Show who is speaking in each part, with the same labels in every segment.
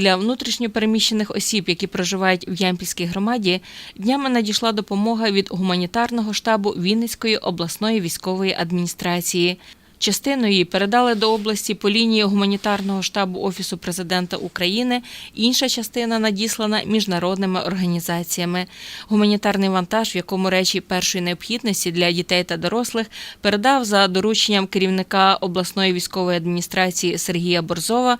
Speaker 1: Для внутрішньопереміщених осіб, які проживають в Ямпільській громаді, днями надійшла допомога від гуманітарного штабу Вінницької обласної військової адміністрації. Частину її передали до області по лінії гуманітарного штабу Офісу президента України. Інша частина надіслана міжнародними організаціями. Гуманітарний вантаж, в якому речі першої необхідності для дітей та дорослих, передав за дорученням керівника обласної військової адміністрації Сергія Борзова,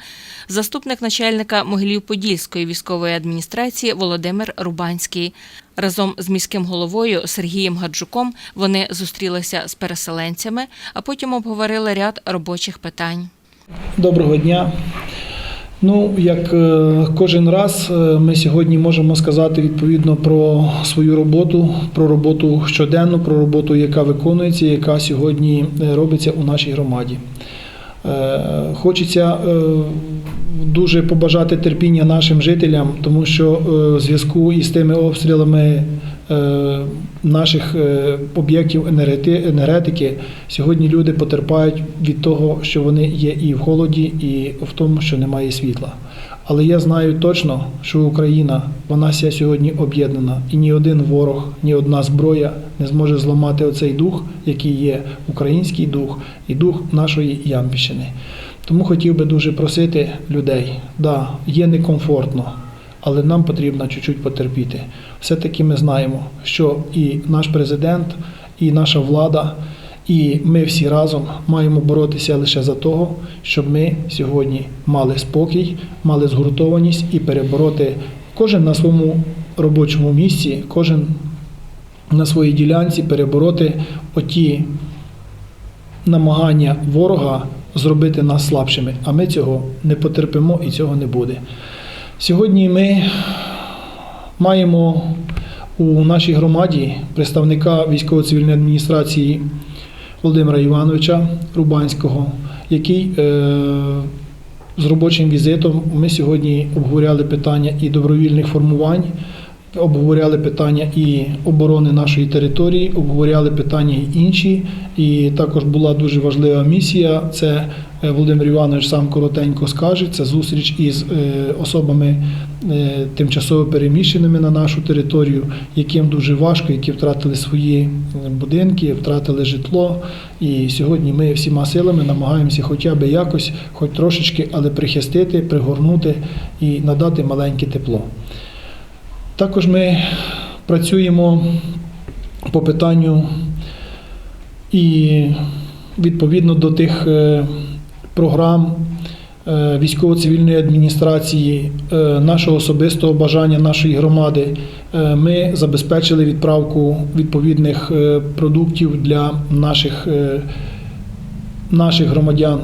Speaker 1: заступник начальника Могилів-Подільської військової адміністрації Володимир Рубанський. Разом з міським головою Сергієм Гаджуком вони зустрілися з переселенцями, а потім обговорили ряд робочих питань.
Speaker 2: Доброго дня. Ну, як е, кожен раз, е, ми сьогодні можемо сказати відповідно про свою роботу, про роботу щоденну, про роботу, яка виконується, яка сьогодні е, робиться у нашій громаді. Хочеться дуже побажати терпіння нашим жителям, тому що е, в зв'язку із тими обстрілами е, наших е, об'єктів енергетики сьогодні люди потерпають від того, що вони є і в холоді, і в тому, що немає світла. Але я знаю точно, що Україна вона вся сьогодні об'єднана, і ні один ворог, ні одна зброя не зможе зламати оцей дух, який є український дух і дух нашої Ямпільщини. Тому хотів би дуже просити людей, да, є некомфортно, але нам потрібно чуть-чуть потерпіти. Все-таки ми знаємо, що і наш президент, і наша влада, і ми всі разом маємо боротися лише за того, щоб ми сьогодні мали спокій, мали згуртованість і перебороти кожен на своєму робочому місці, кожен на своїй ділянці перебороти оті намагання ворога зробити нас слабшими, а ми цього не потерпимо і цього не буде. Сьогодні ми маємо у нашій громаді представника військово-цивільної адміністрації Володимира Івановича Рубанського, який е, з робочим візитом ми сьогодні обговоряли питання і добровільних формувань, обговоряли питання і оборони нашої території, обговоряли питання і інші. І також була дуже важлива місія. Це е, Володимир Іванович сам коротенько скаже. Це зустріч із е, особами е, тимчасово переміщеними на нашу територію, яким дуже важко, які втратили свої будинки, втратили житло. І сьогодні ми всіма силами намагаємося хоча б якось, хоч трошечки, але прихистити, пригорнути і надати маленьке тепло. Також ми працюємо по питанню і відповідно до тих е, програм е, військово-цивільної адміністрації, е, нашого особистого бажання нашої громади, ми забезпечили відправку відповідних продуктів для наших, наших громадян.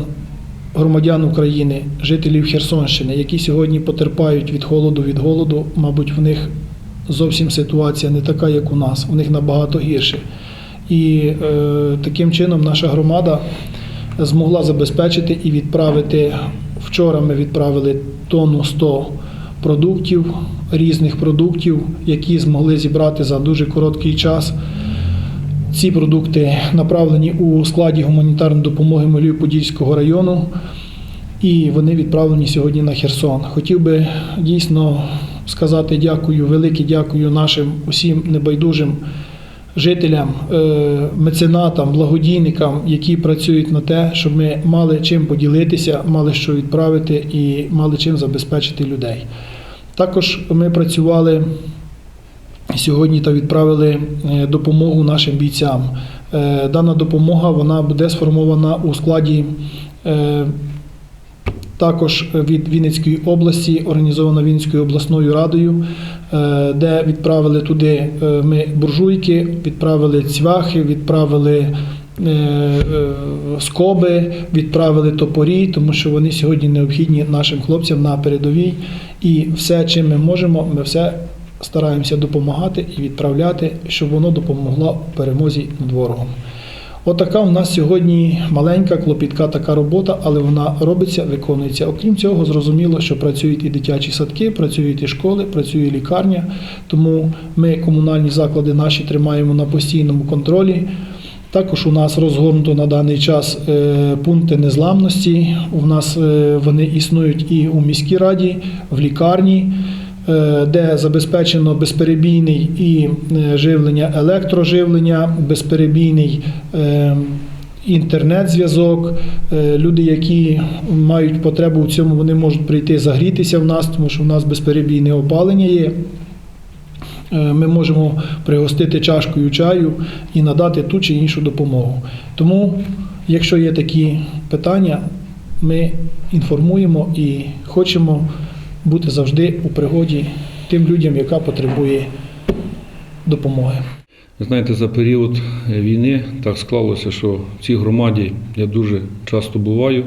Speaker 2: Громадян України, жителів Херсонщини, які сьогодні потерпають від холоду, від голоду, мабуть, в них зовсім ситуація не така, як у нас, у них набагато гірше. І е, таким чином наша громада змогла забезпечити і відправити. Вчора ми відправили тонну 100 продуктів, різних продуктів, які змогли зібрати за дуже короткий час. Ці продукти направлені у складі гуманітарної допомоги Молів-Подільського району, і вони відправлені сьогодні на Херсон. Хотів би дійсно сказати дякую, велике дякую нашим усім небайдужим жителям, е, меценатам, благодійникам, які працюють на те, щоб ми мали чим поділитися, мали що відправити і мали чим забезпечити людей. Також ми працювали сьогодні та відправили е, допомогу нашим бійцям. Е, Дана допомога вона буде сформована у складі також від Вінницької області, організована Вінницькою обласною радою, е, де відправили туди е, ми буржуйки, відправили цвяхи, відправили е, скоби, відправили топорі, тому що вони сьогодні необхідні нашим хлопцям на передовій. І все, чим ми можемо, ми все стараємося допомагати і відправляти, щоб воно допомогло перемозі над ворогом. Отака у нас сьогодні маленька, клопітка така робота, але вона робиться, виконується. Окрім цього, зрозуміло, що працюють і дитячі садки, працюють і школи, працює лікарня. Тому ми комунальні заклади наші тримаємо на постійному контролі. Також у нас розгорнуто на даний час е, пункти незламності. У нас е, вони існують і у міській раді, в лікарні, де забезпечено безперебійний і е, живлення, електроживлення, безперебійний е, інтернет-зв'язок. Е, Люди, які мають потребу в цьому, вони можуть прийти загрітися в нас, тому що в нас безперебійне опалення є. Е, Ми можемо пригостити чашкою чаю і надати ту чи іншу допомогу. Тому, якщо є такі питання, ми інформуємо і хочемо бути завжди у пригоді тим людям, яка потребує допомоги.
Speaker 3: Знаєте, за період війни так склалося, що в цій громаді я дуже часто буваю.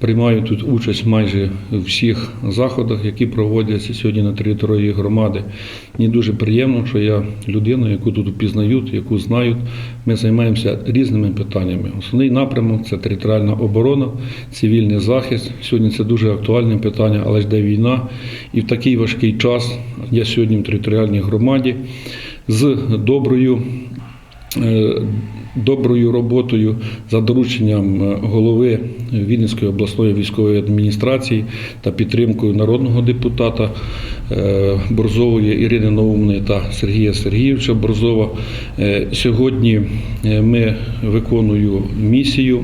Speaker 3: Приймаю тут участь майже у всіх заходах, які проводяться сьогодні на території громади. Мені дуже приємно, що я людина, яку тут впізнають, яку знають. Ми займаємося різними питаннями. Основний напрямок це територіальна оборона, цивільний захист. Сьогодні це дуже актуальне питання, але ж де війна. І в такий важкий час я сьогодні в територіальній громаді з доброю. Е, Доброю роботою за дорученням е, голови Вінницької обласної військової адміністрації та підтримкою народного депутата е, Борзової Ірини Наумної та Сергія Сергійовича Борзова. Сьогодні ми виконуємо місію.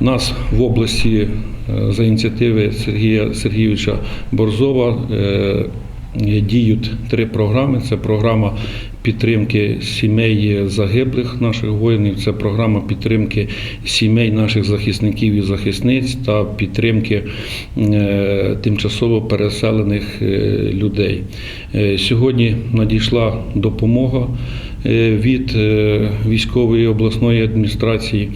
Speaker 3: Нас в області за ініціативи Сергія Сергійовича Борзова діють три програми. Це програма підтримки сімей загиблих наших воїнів, це програма підтримки сімей наших захисників і захисниць та підтримки е, тимчасово переселених е, людей. Е, Сьогодні надійшла допомога від е, військової обласної адміністрації.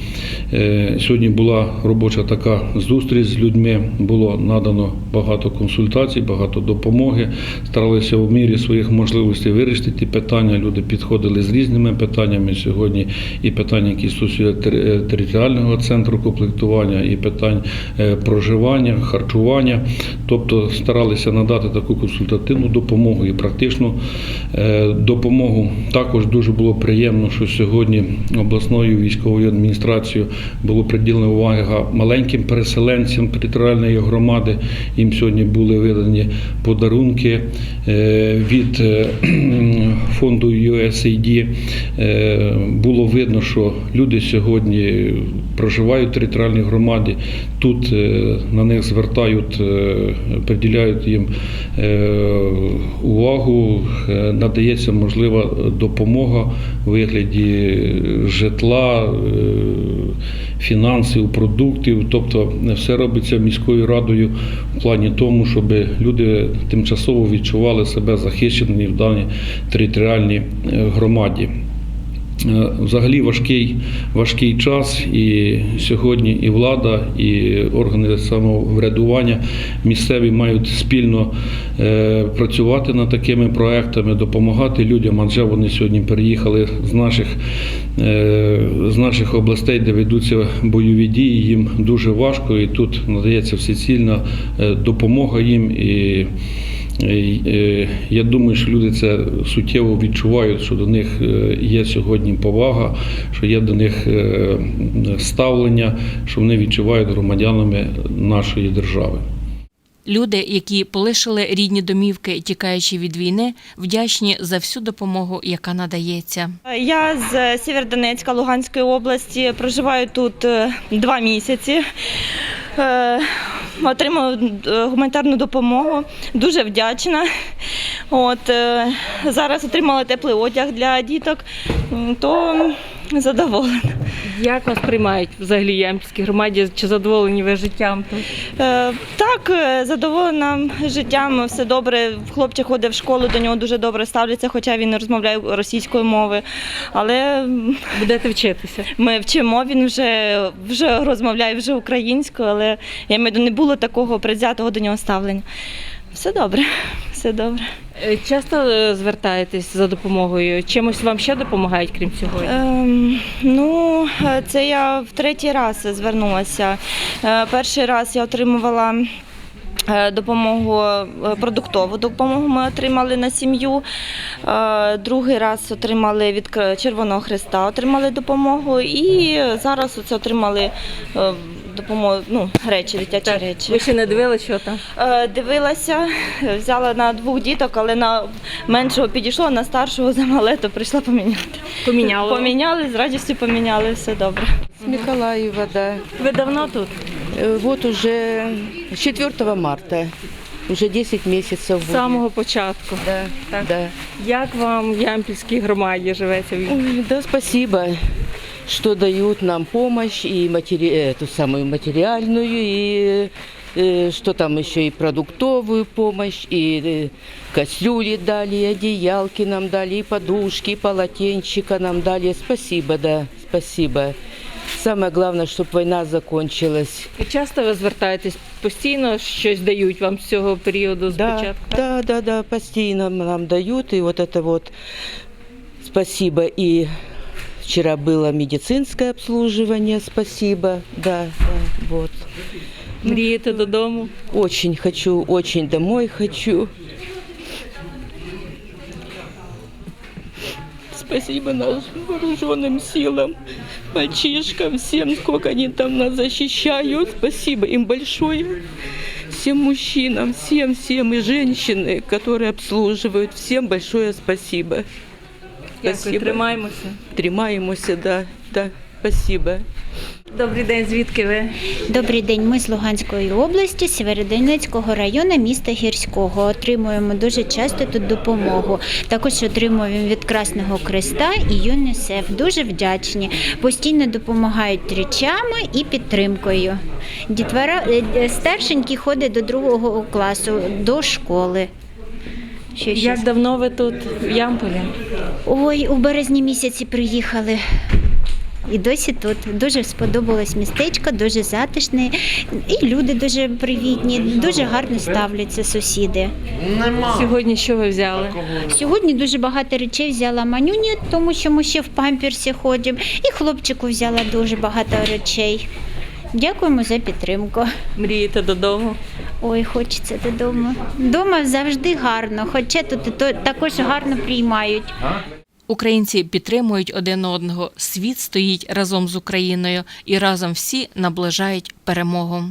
Speaker 3: Е, Сьогодні була робоча така зустріч з людьми. Було надано багато консультацій, багато допомоги. Старалися в мірі своїх можливостей вирішити ті питання. Люди підходили з різними питаннями сьогодні. І питання, які стосуються е, територіального центру комплектування, і питань е, проживання, харчування. Тобто старалися надати таку консультативну допомогу і практичну е, допомогу. Також дуже було приємно, що сьогодні обласною військовою адміністрацією було приділено увага маленьким переселенцям територіальної громади. Їм сьогодні були видані подарунки е, від е, фонду USAID. Е, Було видно, що люди сьогодні проживають в територіальній громаді. Тут е, на них звертають, е, приділяють їм е, увагу, надається можлива допомога у вигляді житла, фінансів, продуктів. Тобто все робиться міською радою в плані тому, щоб люди тимчасово відчували себе захищеними в даній територіальній громаді. Е, Взагалі важкий, важкий час, і сьогодні і влада, і органи самоврядування місцеві мають спільно е, працювати над такими проектами, допомагати людям, адже вони сьогодні переїхали з наших, е, з наших областей, де ведуться бойові дії. Їм дуже важко, і тут надається всецільна допомога їм. І Я думаю, що люди це суттєво відчувають, що до них е, є сьогодні повага, що є до них е, ставлення, що вони відчувають громадянами нашої держави.
Speaker 1: Люди, які полишили рідні домівки, тікаючи від війни, вдячні за всю допомогу, яка надається.
Speaker 4: Я з Сєвєродонецька Луганської області. Проживаю тут е, два місяці. Отримала е, гуманітарну допомогу. Дуже вдячна. От, е, зараз отримала теплий одяг для діток, то задоволена.
Speaker 1: Як вас приймають взагалі в Ямпільській громаді? Чи задоволені ви життям тут?
Speaker 4: Е, Так, е, задоволена життям, все добре. Хлопчик ходить в школу, до нього дуже добре ставляться, хоча він не розмовляє російською мовою. Але
Speaker 1: Будете вчитися?
Speaker 4: Ми вчимо, він вже, вже розмовляє вже українською, але я маю, не було такого предвзятого до нього ставлення. Все добре, все добре.
Speaker 1: Е, Часто е, звертаєтесь за допомогою? Чимось вам ще допомагають, крім цього?
Speaker 4: Ем, ну, е, це я в третій раз звернулася. Перший раз я отримувала Допомогу продуктову допомогу ми отримали на сім'ю. Другий раз отримали від Червоного Христа, отримали допомогу. І зараз оце отримали допомогу, ну, речі, дитячі речі.
Speaker 1: Ви ще не дивилися, що там?
Speaker 4: Е, Дивилася, взяла на двох діток, але на меншого підійшло, на старшого замале, то прийшла поміняти.
Speaker 1: Поміняли.
Speaker 4: Поміняли, з радістю поміняли, все добре.
Speaker 5: С Миколаева, да.
Speaker 1: Ви давно тут?
Speaker 5: Э, Вот уже 4 марта, уже 10 месяцев
Speaker 1: З самого початку.
Speaker 5: Да,
Speaker 1: Так.
Speaker 5: да.
Speaker 1: Як вам в Ямпільській громаді живеться?
Speaker 5: Ой, да, спасибо, что дают нам помощь и матери... эту самую материальную, и э, что там еще и продуктовую помощь, и э, кастрюли дали, и одеялки нам дали, и подушки, и полотенчика нам дали. Спасибо, да, спасибо. Самое главное, чтобы война закончилась.
Speaker 1: І часто ви звертаєтесь? Постійно щось дають вам з цього періоду з
Speaker 5: Да,
Speaker 1: початку?
Speaker 5: да, да, да, постоянно нам дают, и вот это вот спасибо. И вчера было медицинское обслуживание, спасибо, да, да, вот.
Speaker 1: Мрієте додому?
Speaker 5: Очень хочу, очень домой хочу. Спасибо нашим вооруженным силам, мальчишкам, всем, сколько они там нас защищают. Спасибо им большое. Всем мужчинам, всем, всем и женщины, которые обслуживают. Всем большое спасибо.
Speaker 1: Дякую, тримаємося.
Speaker 5: Тримаємося, да, да, спасибо.
Speaker 1: Добрий день, звідки ви?
Speaker 6: Добрий день. Ми з Луганської області, Сєвєродонецького району, міста Гірського. Отримуємо дуже часто тут допомогу. Також отримуємо від Красного Креста і ЮНІСЕФ. Дуже вдячні. Постійно допомагають речами і підтримкою. Дітвора е, е, старшенький ходить до другого класу, до школи. Що ще?
Speaker 1: Як давно ви тут в Ямполі?
Speaker 6: Ой, у березні місяці приїхали. І досі тут дуже сподобалось містечко, дуже затишне, і люди дуже привітні, дуже гарно ставляться сусіди.
Speaker 1: Сьогодні що ви взяли?
Speaker 6: Сьогодні дуже багато речей взяла манюні, тому що ми ще в памперсі ходимо, і хлопчику взяла дуже багато речей. Дякуємо за підтримку.
Speaker 1: Мрієте додому?
Speaker 6: Ой, хочеться додому. Дома завжди гарно, хоча тут то- також гарно приймають.
Speaker 1: Українці підтримують один одного. Світ стоїть разом з Україною і разом всі наближають перемогу.